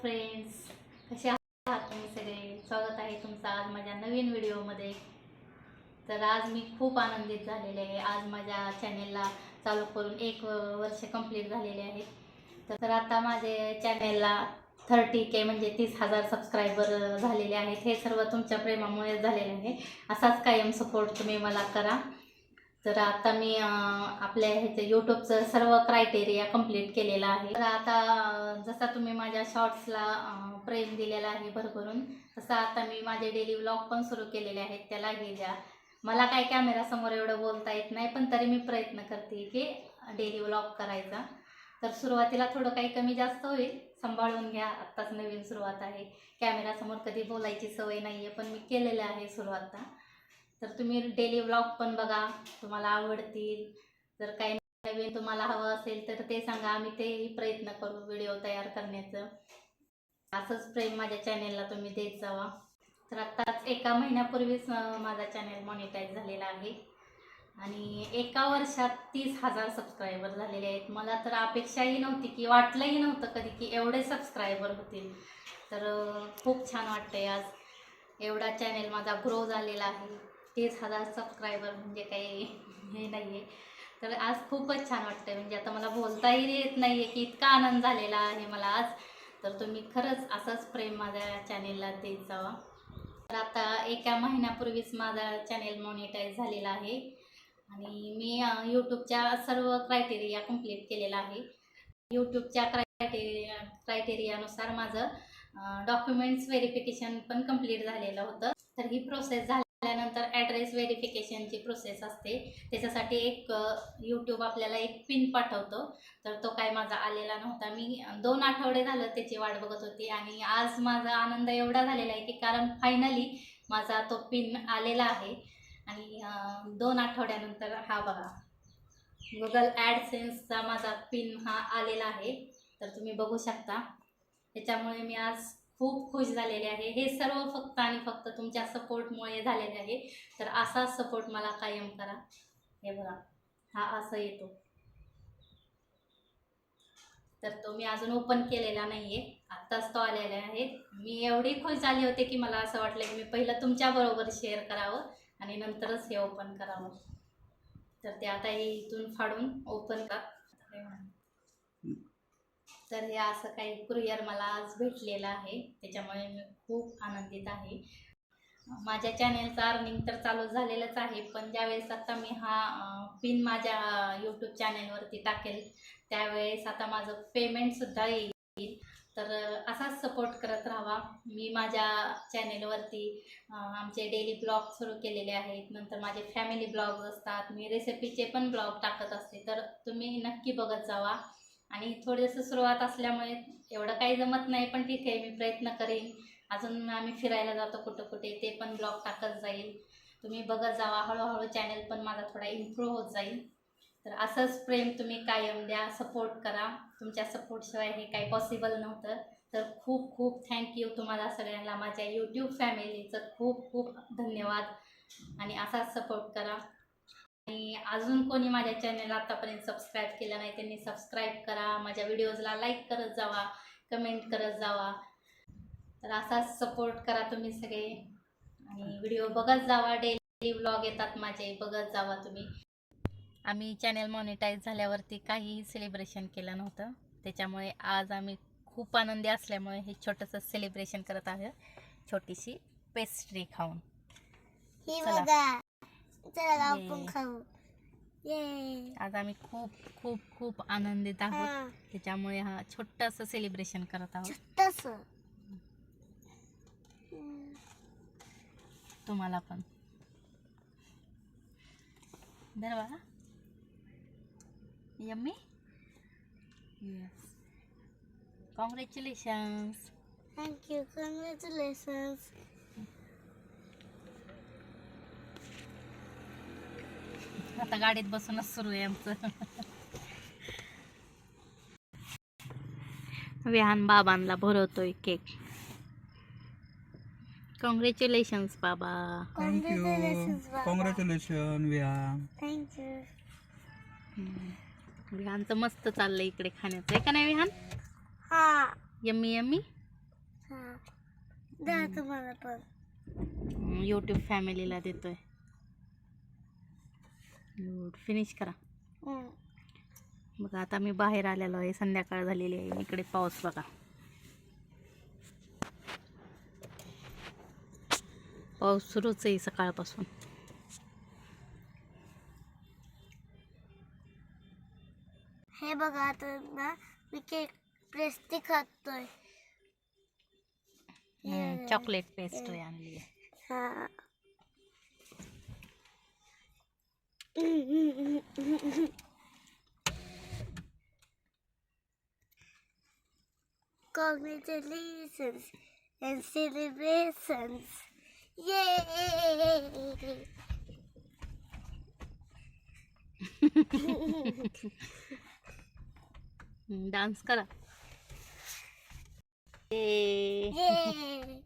Friends कसे आहात? तुम्ही सगळे? स्वागत आहे तुमचं आज माझ्या नवीन व्हिडिओमध्ये. तर आज मी खूप आनंदित झालेले आहे. आज माझ्या चॅनेलला चालू करून एक वर्ष कंप्लीट झालेले आहे. तर आता माझे चॅनेलला थर्टी के म्हणजे तीस हजार सबस्क्रायबर झालेले आहेत. हे सर्व तुमच्या प्रेमामुळेच झालेले आहे. असाच कायम सपोर्ट तुम्ही मला करा. तर आता मी आपल्या ह्याचं यूट्यूबचं सर्व क्रायटेरिया कंप्लीट केलेला आहे. तर आता जसा तुम्ही माझ्या शॉर्ट्सला प्रेम दिलेला आहे भरभरून तसं आता मी माझे डेली व्लॉग पण सुरू केलेले आहेत त्याला गेल्या मला काय कॅमेरासमोर एवढं बोलता येत नाही पण तरी मी प्रयत्न करते की डेली व्लॉग करायचा. तर सुरुवातीला थोडं काही कमी जास्त होईल सांभाळून घ्या आत्ताच नवीन सुरुवात आहे. कॅमेरासमोर कधी बोलायची सवय नाही आहे पण मी केलेलं आहे सुरुवात तर तुम्ही डेली व्लॉग पण बघा तुम्हाला आवडतील. जर काही नवीन तुम्हाला हवं असेल तर ते सांगा आम्ही तेही प्रयत्न करू व्हिडिओ तयार करण्याचं. असंच प्रेम माझ्या चॅनेलला तुम्ही देत जावा. तर आत्ताच एका महिन्यापूर्वीच माझा चॅनेल मॉनिटाईज झालेला आहे. आणि एका वर्षात तीस हजार सबस्क्रायबर झालेले आहेत. मला तर अपेक्षाही नव्हती की वाटलंही नव्हतं कधी की एवढे सबस्क्रायबर होतील. तर खूप छान वाटतंय आज. एवढा चॅनेल माझा ग्रो झालेला आहे. तीस हजार सबस्क्रायबर म्हणजे काही हे नाही आहे तर आज खूपच छान वाटतं म्हणजे आता मला बोलताही येत नाही आहे की इतका आनंद झालेला आहे मला आज. तर तुम्ही खरंच असंच प्रेम माझ्या चॅनेलला देत जावा तर आता एका महिन्यापूर्वीच माझा चॅनेल मॉनिटाईज झालेला आहे. आणि मी यूट्यूबच्या सर्व क्रायटेरिया कंप्लीट केलेला आहे. यूट्यूबच्या क्रायटेरिया क्रायटेरियानुसार माझं डॉक्युमेंट्स व्हेरिफिकेशन पण कंप्लीट झालेलं होतं. तर ही प्रोसेस झाली. झाल्यानंतर ॲड्रेस व्हेरिफिकेशनची प्रोसेस असते. त्याच्यासाठी एक यूट्यूब आपल्याला एक पिन पाठवतो. तर तो काय माझा आलेला नव्हता. मी दोन आठवडे झालं त्याची वाट बघत होती आणि आज माझा आनंद एवढा झालेला आहे की कारण फायनली माझा तो पिन आलेला आहे. आणि दोन आठवड्यानंतर हा बघा. गुगल ॲडसेन्सचा माझा पिन हा आलेला आहे. तर तुम्ही बघू शकता. त्याच्यामुळे मी आज खूप खुश झालेले आहे. हे सर्व फक्त आणि फक्त तुमच्या सपोर्टमुळे झालेले आहे. तर असाच सपोर्ट मला कायम करा. हे बघा हा असं येतो. तर तो मी अजून ओपन केलेला नाही आहे आत्ताच तो आलेला आहे. मी एवढी खुश झाली होते की मला असं वाटलं की मी पहिलं तुमच्याबरोबर शेअर करावं आणि नंतरच हे ओपन करावं. तर ते आता हे इथून फाडून ओपन का तर हे असं काही कुरिअर मला आज भेटलेलं आहे. त्याच्यामुळे मी खूप आनंदित आहे. माझ्या चॅनेलचं अर्निंग तर चालू झालेलंच आहे पण ज्यावेळेस आता मी हा पिन माझ्या यूट्यूब चॅनेलवरती टाकेल त्यावेळेस आता माझं पेमेंटसुद्धा येईल. तर असाच सपोर्ट करत राहावा. मी माझ्या चॅनेलवरती आमचे डेली ब्लॉग सुरू केलेले आहेत. नंतर माझे फॅमिली ब्लॉग असतात. मी रेसिपीचे पण ब्लॉग टाकत असते. तर तुम्ही नक्की बघत जावा. आणि थोडंसं सुरुवात असल्यामुळे एवढं काही जमत नाही पण ठीक आहे मी प्रयत्न करेन. अजून आम्ही फिरायला जातो कुठं कुठे ते पण ब्लॉग टाकत जाईल. तुम्ही बघत जावा हळूहळू चॅनल पण माझा थोडा इम्प्रूव्ह होत जाईल. तर असंच प्रेम तुम्ही कायम द्या सपोर्ट करा. तुमच्या सपोर्टशिवाय हे काही पॉसिबल नव्हतं. तर खूप खूप थँक्यू तुम्हाला सगळ्यांना माझ्या यूट्यूब फॅमिलीचं खूप खूप धन्यवाद. आणि असाच सपोर्ट करा. आणि अजून कोणी माझ्या चॅनल आतापर्यंत सबस्क्राईब केलं नाही त्यांनी सबस्क्राईब करा. माझ्या व्हिडिओजला लाईक करत जावा कमेंट करत जावा. तर असाच सपोर्ट करा तुम्ही सगळे. आणि व्हिडिओ बघत जावा. डेली व्लॉग येतात माझे बघत जावा तुम्ही. आम्ही चॅनल मॉनिटाईज झाल्यावरती काहीही सेलिब्रेशन केलं नव्हतं. त्याच्यामुळे आज आम्ही खूप आनंदी असल्यामुळे हे छोटंसं सेलिब्रेशन करत आहोत छोटीशी पेस्ट्री खाऊन. चला. आपण खाऊ. ये. आज आम्ही खूप खूप खूप आनंदित आहोत. त्याच्यामुळे हा छोटंसं सेलिब्रेशन करत आहोत. छोटस. तुम्हाला पण. धरवा. Yummy. Yes congratulations thank you congratulations आता गाडीत बसूनच सुरू आहे आमचं. विहान बाबांना भरवतोय केक. कॉंग्रॅच्युलेशन्स बाबा. Baba. Congratulations, Vihan. Thank you विहानचं मस्त चाललंय इकडे खाण्याचं. आहे का नाही विहान हा. Yummy yummy? हा. द्या तुम्हाला पण. यूट्यूब फॅमिलीला देतोय. फिनिश करा. बघा आता मी बाहेर आलेलो आहे. संध्याकाळ झालेली आहे. इकडे पाऊस बघा. पाऊस सुरूच आहे सकाळपासून. हे बघा आता ना मी केक प्रेस्टी खातोय. हे. चॉकलेट पेस्ट्री आणली आहे. Congratulations and celebrations. Yay! Dance करा ए Yay!